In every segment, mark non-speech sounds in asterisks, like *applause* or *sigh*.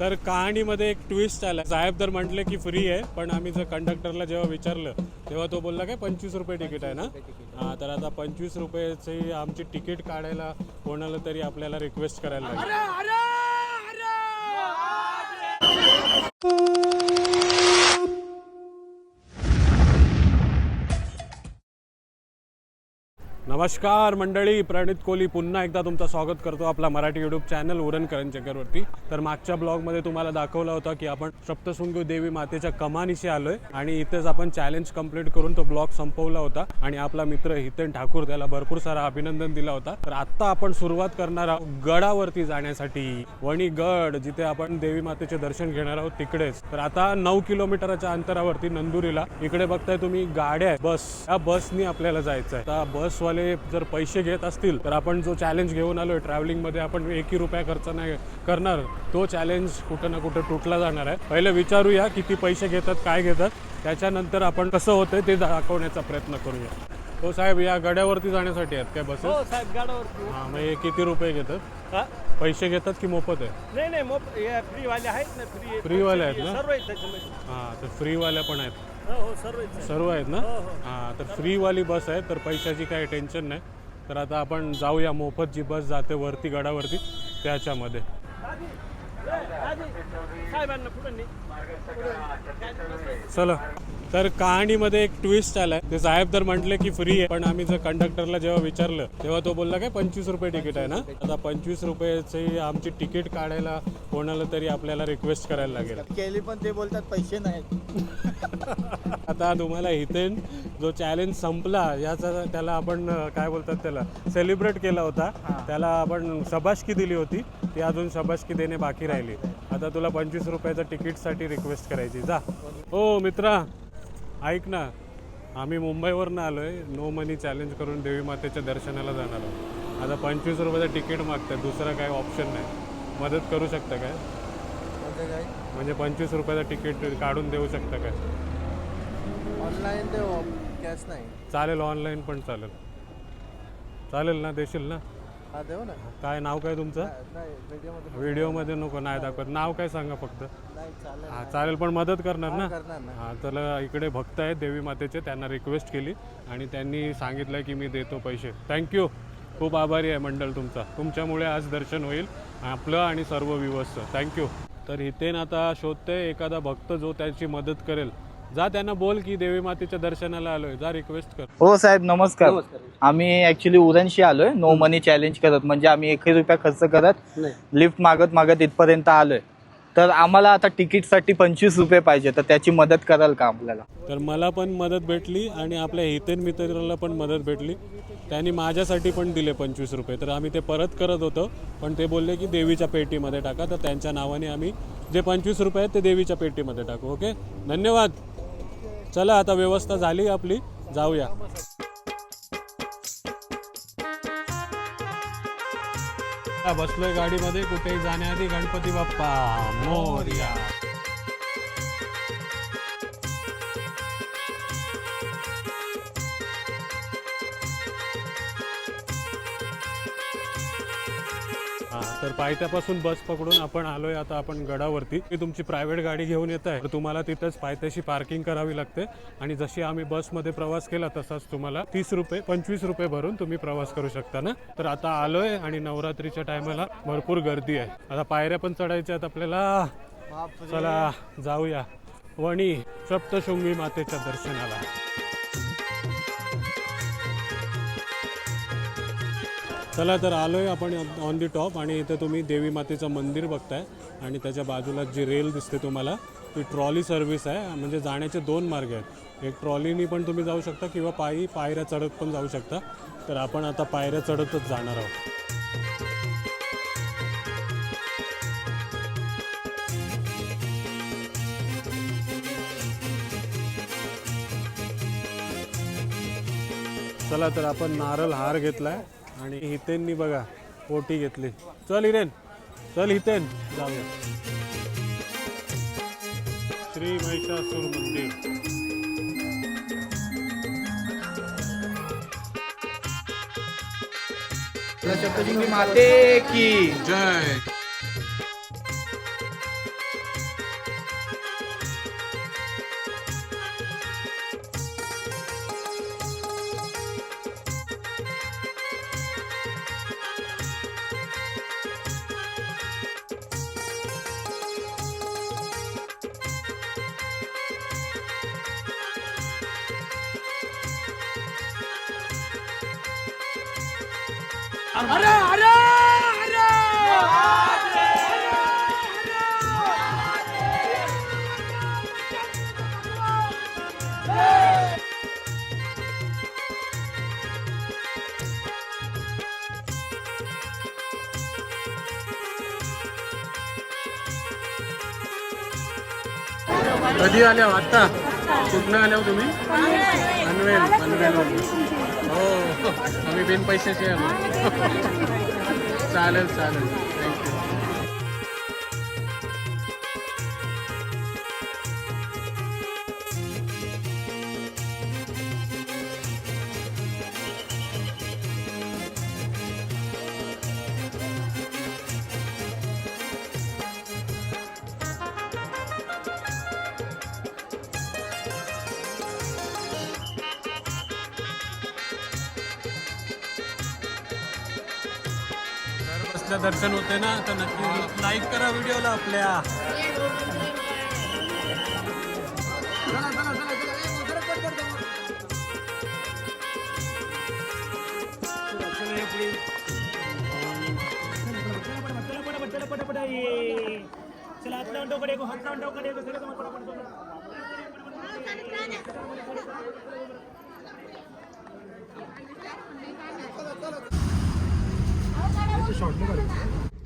तर कहाणीमध्ये एक ट्विस्ट आला. साहेब तर म्हटले की फ्री आहे पण आम्ही जर कंडक्टरला जेव्हा विचारलं तेव्हा तो बोलला काय पंचवीस रुपये तिकीट आहे ना? हां तर आता पंचवीस रुपयाची आमची तिकीट काढायला कोणाला तरी आपल्याला रिक्वेस्ट करायला लागेल. नमस्कार मंडळी प्रणित कोहली पुन्हा एकदा तुमचं स्वागत करतो आपला मराठी युट्यूब चॅनल उरण करंजकरवरती तर मागच्या ब्लॉगमध्ये तुम्हाला दाखवलं होतं की आपण सप्तशृंगी देवी मातेच्या कमानीशी आलोय आणि इथेच आपण चॅलेंज कंप्लीट करून तो ब्लॉग संपवला होता आणि आपला मित्र हितेन ठाकूर त्याला भरपूर सारा अभिनंदन दिला होता. तर आता आपण सुरुवात करणार आहोत गडावरती जाण्यासाठी. वणी गड जिथे आपण देवी मातेचे दर्शन घेणार आहोत तिकडेच. तर आता नऊ किलोमीटरच्या अंतरावरती नंदुरीला. इकडे बघताय तुम्ही गाड्या बस. या बसनी आपल्याला जायचं आहे आता जर पैसे घेत असतील तर आपण जो चॅलेंज घेऊन आलोय ट्रॅव्हलिंगमध्ये आपण एकही रुपया खर्च नाही करणार. तो चॅलेंज कुठं ना कुठं तुटला जाणार आहे. पहिले विचारूया किती पैसे घेतात काय घेतात. त्याच्यानंतर आपण कसं होतंय ते दाखवण्याचा प्रयत्न करूया. हो साहेब या गड्यावरती जाण्यासाठी आहेत काय बसेस हो साहेब गाडावरती हा मग हे किती रुपये घेतात? हा? पैसे घेतात की मोफत आहे? नाही नाही हे फ्रीवाले आहेत ना फ्री फ्रीवाले आहेत ना? सर्व आहेत त्याच्यामध्ये. हा तर फ्रीवाल्या पण आहेत. हो हो सर्व आहेत. सर्व आहेत ना? हां तर फ्रीवाली बस आहे तर पैशाची काही टेन्शन नाही. तर आता आपण जाऊया मोफत जी बस जाते वरती गडावरती त्याच्यामध्ये. साहेबांना पुढे नाही चला. तर कहाणीमध्ये एक ट्विस्ट आलाय. ते साहेब तर म्हटले की फ्री आहे पण आम्ही जर कंडक्टरला जेव्हा विचारलं तेव्हा तो बोलला काय पंचवीस रुपये तिकीट आहे ना? आता पंचवीस रुपयाची आमची तिकीट काढायला कोणाला तरी आपल्याला रिक्वेस्ट करायला लागेल. *laughs* केली पण ते बोलतात पैसे नाहीत *laughs* आता तुम्हाला इथे जो चॅलेंज संपला याचा त्याला आपण अं, काय बोलतात त्याला सेलिब्रेट केला होता. त्याला आपण शबाशकी दिली होती. ती अजून शबाशकी देणे बाकी राहिली. आता तुला पंचवीस रुपयाच्या तिकीटसाठी रिक्वेस्ट करायची. जा. हो मित्रा. ऐक ना आम्ही मुंबईवरनं आलो आहे नो मनी चॅलेंज करून देवी मातेच्या दर्शनाला जाणार आहोत. आता पंचवीस रुपयाचं तिकीट मागतात दुसरा काही ऑप्शन नाही. मदत करू शकता काय? म्हणजे काय म्हणजे पंचवीस रुपयाचं तिकीट काढून देऊ शकता काय? ऑनलाईन ते कॅश नाही. चालेल ऑनलाईन पण चालेल. चालेल ना देशील ना? हा देऊ ना. काय नाव काय तुमचं? नाही व्हिडिओमध्ये व्हिडिओमध्ये नको नाही दाखवत. नाव काय सांगा फक्त? नाही चालेल हा चालेल पण मदत करणार ना? करणार ना. हा तर इकडे भक्त आहेत देवी मातेचे त्यांना रिक्वेस्ट केली आणि त्यांनी सांगितलं की मी देतो पैसे. थँक्यू खूप आभारी आहे मंडळ तुमचा. तुमच्यामुळे आज दर्शन होईल. आपलं आणि सर्व विवसचं थँक्यू तर इथे आता शोधते एखादा भक्त जो त्याची मदत करेल. जा त्यांना बोल की देवी मातेच्या दर्शनाला आलोय. जा रिक्वेस्ट कर. हो साहेब नमस्कार. आम्ही ऍक्च्युली उरणशी आलोय. नो मनी चॅलेंज करत. म्हणजे आम्ही एकही रुपया खर्च करत लिफ्ट मागत मागत इथपर्यंत आलोय. तर आम्हाला आता तिकीटसाठी पंचवीस रुपये पाहिजे तर त्याची मदत कराल का आपल्याला? तर मला पण मदत भेटली आणि आपल्या हितेन मित्राला पण मदत भेटली. त्यांनी माझ्यासाठी पण दिले पंचवीस रुपये. तर आम्ही ते परत करत होतो. पण ते बोलले की देवीच्या पेटीमध्ये टाका. तर त्यांच्या नावाने आम्ही जे पंचवीस रुपये आहेत ते देवीच्या पेटीमध्ये टाकू. ओके? धन्यवाद. चला आता व्यवस्था झाली आपली. जाऊया. बसलोय गाडीमध्ये कुठेही जाण्याआधी गणपती बाप्पा मोरया. तर पायथ्यापासून बस पकडून आपण आलोय आता आपण गडावरती. ती तुमची प्रायव्हेट गाडी घेऊन येत आहे. तर तुम्हाला तिथंच पायथ्याशी पार्किंग करावी लागते. आणि जशी आम्ही बसमध्ये प्रवास केला तसाच तुम्हाला तीस रुपये पंचवीस रुपये भरून तुम्ही प्रवास करू शकता ना? तर आता आलोय आणि नवरात्रीच्या टायमाला भरपूर गर्दी आहे. आता पायऱ्या पण चढायच्या आहेत आपल्याला. चला जाऊया. वणी सप्तशृंगी मातेच्या दर्शनाला. चला तर आलोय आपण ऑन दी टॉप आणि इथे तुम्ही देवी मातेचं मंदिर बघताय आणि त्याच्या बाजूला जी रेल दिसते तुम्हाला ती ट्रॉली सर्व्हिस आहे. म्हणजे जाण्याचे दोन मार्ग आहेत. एक ट्रॉलीनी पण तुम्ही जाऊ शकता किंवा पायी पायऱ्या चढत पण जाऊ शकता. तर आपण आता पायऱ्या चढतच जाणार आहोत. चला तर आपण नारळ हार घेतला आहे आणि हितेननी बघा ओटी घेतली. चल हिरेन चल हितेन. जाऊया. श्री महिषासूर मंदिर. सप्तशृंगी माते की. जय. कधी आल्या हो? आत्ता कुठनं आल्या हो तुम्ही पनवेल पनवेल हो. आम्ही बिन पैशाचे आहे मग. चालेल. चालेल थँक्यू घर दर्शन होते ना तर नक्की लाईक करा व्हिडिओला आपल्या चला हात लावून डोकं हात लावून डोकं टेकू,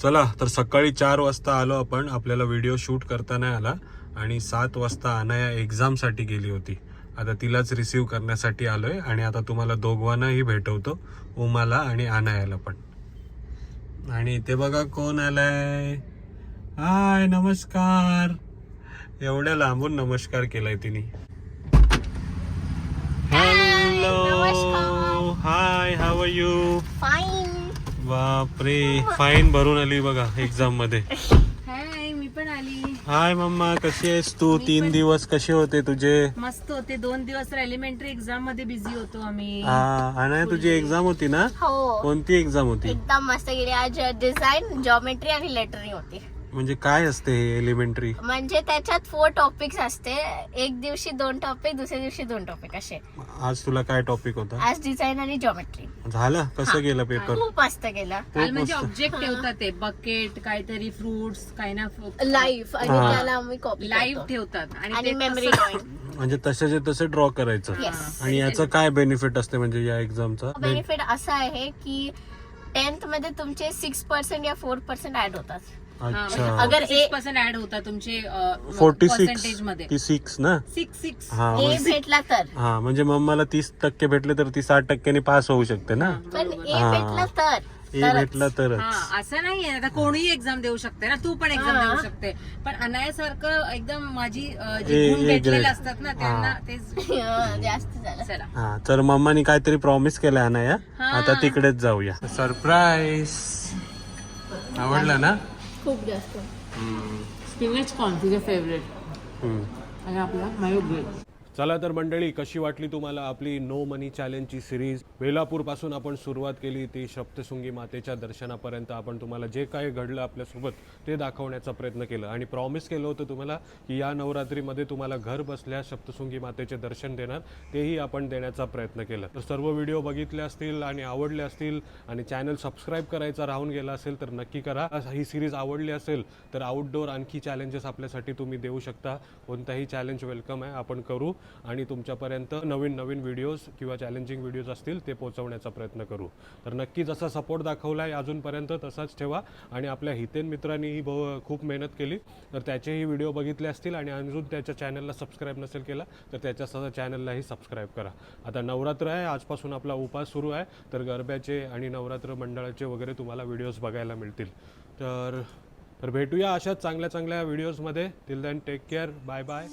चला तर सकाळी चार वाजता आलो आपण. आपल्याला व्हिडिओ शूट करता नाही आला आणि सात वाजता अनाया एक्झामसाठी गेली होती. आता तिलाच रिसीव करण्यासाठी आलोय आणि आता तुम्हाला दोघांनाही भेटवतो उमाला आणि अनायाला पण. आणि इथे बघा कोण आलाय. हाय नमस्कार. एवढ्या लांबून नमस्कार केलाय तिने. Hello hi how are you fine बापरे फाईन भरून आली बघा एक्झाममध्ये. हाय मी पण आली. हाय मम्मा कशी आहेस तू? तीन दिवस कसे होते तुझे? मस्त होते. दोन दिवस एलिमेंटरी एक्झाममध्ये बिझी होतो आम्ही. हा आणि तुझी एक्झाम होती ना? हो. कोणती एक्झाम होती? एकदम मस्त गेली. आज डिझाईन जॉमेट्री आणि लेटरिंग होती. म्हणजे काय असते हे एलिमेंटरी म्हणजे त्याच्यात फोर टॉपिक्स असते. एक दिवशी दोन टॉपिक दुसऱ्या दिवशी दोन टॉपिक असे. आज तुला काय टॉपिक होता? आज डिझाईन आणि जॉमेट्री झालं? कसं गेलं पेपर खूप मस्त गेला. काल म्हणजे ऑब्जेक्ट ठेवतात ते बकेट काहीतरी फ्रुट्स काही ना लाईव्ह आणि हा. त्याला आम्ही कॉपी लाईव्ह ठेवतात. आणि आणि ते मेमरी म्हणजे तसेचे तसे ड्रॉ करायचं. Yes. आणि याचं काय बेनिफिट असते म्हणजे या एक्झामचा बेनिफिट असा आहे की टेन्थमध्ये तुमचे सिक्स पर्सेंट या फोर पर्सेंट ऍड होतात. अच्छा. अगर ए- पर्सेंट ऍड होता तुमचे फोर्टी पर्सेंटेज सिक्समध्ये. सिक्स ना? सिक्स सिक्स हा ए म्हणजे- भेटला तर. हा म्हणजे मम्माला तीस टक्के भेटले तर ती साठ टक्क्याने पास होऊ शकते ना? पण ए हा. भेटला तर. ए तरच. भेटला तरच. हा असं नाहीये. आता कोणीही एक्झाम देऊ शकते ना. तू पण एक्झाम हा. देऊ शकते. पण अनायासारखं एकदम माझी अ, ए- जी गुण ए भेटलेले grade. असतात ना त्यांना तेच *laughs* हा, जास्त झालं. चला. हा तर मम्मानी काहीतरी प्रॉमिस केलंय ना या हा. आता तिकडेच जाऊया. सरप्राईज आवडलं ना? खूप जास्त. स्पिनच कॉर्न तुझे फेवरेट. आणि आपला मायो ग्रेट चला तर मंडळी कशी वाटली तुम्हाला आपली नो मनी चॅलेंजची सिरीज? वेलापूरपासून आपण सुरुवात केली ती सप्तशृंगी मातेच्या दर्शनापर्यंत आपण तुम्हाला जे काय घडलं आपल्यासोबत ते दाखवण्याचा प्रयत्न केला. आणि प्रॉमिस केलं होतं तुम्हाला की या नवरात्रीमध्ये तुम्हाला घर बसल्या सप्तशृंगी मातेचे दर्शन देणार तेही आपण देण्याचा प्रयत्न केला. तर सर्व व्हिडिओ बघितले असतील आणि आवडले असतील आणि चॅनल सबस्क्राईब करायचा राहून गेला असेल तर नक्की करा. ही सिरीज आवडली असेल तर आउटडोअर आणखी चॅलेंजेस आपल्यासाठी तुम्ही देऊ शकता. कोणताही चॅलेंज वेलकम आहे आपण करू. आणि तुमच्यापर्यंत नवीन नवीन व्हिडिओज किंवा चॅलेंजिंग व्हिडिओज असतील ते पोहोचवण्याचा प्रयत्न करू. तर नक्की जसा सपोर्ट दाखवला आहे अजूनपर्यंत तसाच ठेवा. आणि आपल्या हितेन मित्रांनीही बहु खूप मेहनत केली. तर त्याचेही व्हिडिओ बघितले असतील आणि अजून त्याच्या चॅनलला सबस्क्राईब नसेल केला तर त्याच्या चॅनललाही सबस्क्राईब करा. आता नवरात्र आहे आजपासून आपला उपास सुरू आहे. तर गरब्याचे आणि नवरात्र मंडळाचे वगैरे तुम्हाला व्हिडिओज बघायला मिळतील. तर तर भेटूया अशाच चांगल्या चांगल्या व्हिडिओजमध्ये till then take care bye bye